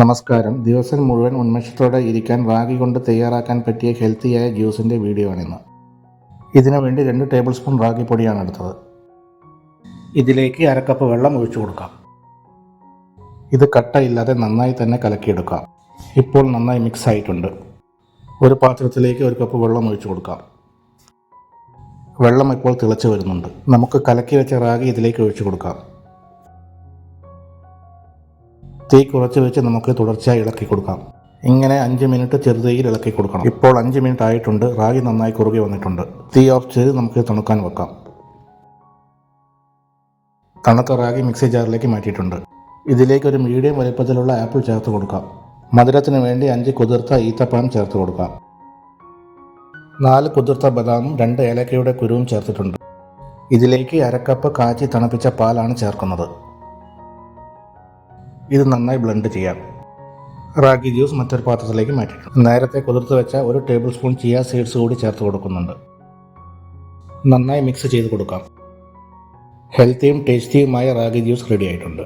നമസ്കാരം. ദിവസം മുഴുവൻ ഉന്മേഷത്തോടെ ഇരിക്കാൻ റാഗി കൊണ്ട് തയ്യാറാക്കാൻ പറ്റിയ ഹെൽത്തിയായ ജ്യൂസിന്റെ വീഡിയോ ആണിന്ന്. ഇതിനു വേണ്ടി രണ്ട് ടേബിൾ സ്പൂൺ റാഗി പൊടിയാണ് എടുത്തത്. ഇതിലേക്ക് അരക്കപ്പ് വെള്ളം ഒഴിച്ചു കൊടുക്കാം. ഇത് കട്ടയില്ലാതെ നന്നായി തന്നെ കലക്കിയെടുക്കാം. ഇപ്പോൾ നന്നായി മിക്സ് ആയിട്ടുണ്ട്. ഒരു പാത്രത്തിലേക്ക് ഒരു കപ്പ് വെള്ളം ഒഴിച്ചു കൊടുക്കാം. വെള്ളം ഇപ്പോൾ തിളച്ച് വരുന്നുണ്ട്. നമുക്ക് കലക്കി വെച്ച റാഗി ഇതിലേക്ക് ഒഴിച്ചു കൊടുക്കാം. തീ കുറച്ച് വെച്ച് നമുക്ക് തുടർച്ചയായി ഇളക്കി കൊടുക്കാം. ഇങ്ങനെ അഞ്ച് മിനിറ്റ് ചെറുതീയിൽ ഇളക്കി കൊടുക്കണം. ഇപ്പോൾ അഞ്ച് മിനിറ്റ് ആയിട്ടുണ്ട്. റാഗി നന്നായി കുറുകി വന്നിട്ടുണ്ട്. തീ ഓഫ് ചെയ്ത് നമുക്ക് തണുക്കാൻ വെക്കാം. തണുത്ത റാഗി മിക്സി ജാറിലേക്ക് മാറ്റിയിട്ടുണ്ട്. ഇതിലേക്ക് ഒരു മീഡിയം വലുപ്പത്തിലുള്ള ആപ്പിൾ ചേർത്ത് കൊടുക്കാം. മധുരത്തിന് വേണ്ടി അഞ്ച് കുതിർത്ത ഈത്തപ്പഴം ചേർത്ത് കൊടുക്കാം. നാല് കുതിർത്ത ബദാമും രണ്ട് ഏലക്കയുടെ കുരുവും ചേർത്തിട്ടുണ്ട്. ഇതിലേക്ക് അരക്കപ്പ് കാച്ചി തണുപ്പിച്ച പാലാണ് ചേർക്കുന്നത്. ഇത് നന്നായി ബ്ലെൻഡ് ചെയ്യാം. റാഗി ജ്യൂസ് മറ്റൊരു പാത്രത്തിലേക്ക് മാറ്റിയിട്ടുണ്ട്. നേരത്തെ കുതിർത്ത് വെച്ച ഒരു ടേബിൾ സ്പൂൺ ചിയ സീഡ്സ് കൂടി ചേർത്ത് കൊടുക്കുന്നുണ്ട്. നന്നായി മിക്സ് ചെയ്ത് കൊടുക്കാം. ഹെൽത്തിയും ടേസ്റ്റിയുമായ റാഗി ജ്യൂസ് റെഡി ആയിട്ടുണ്ട്.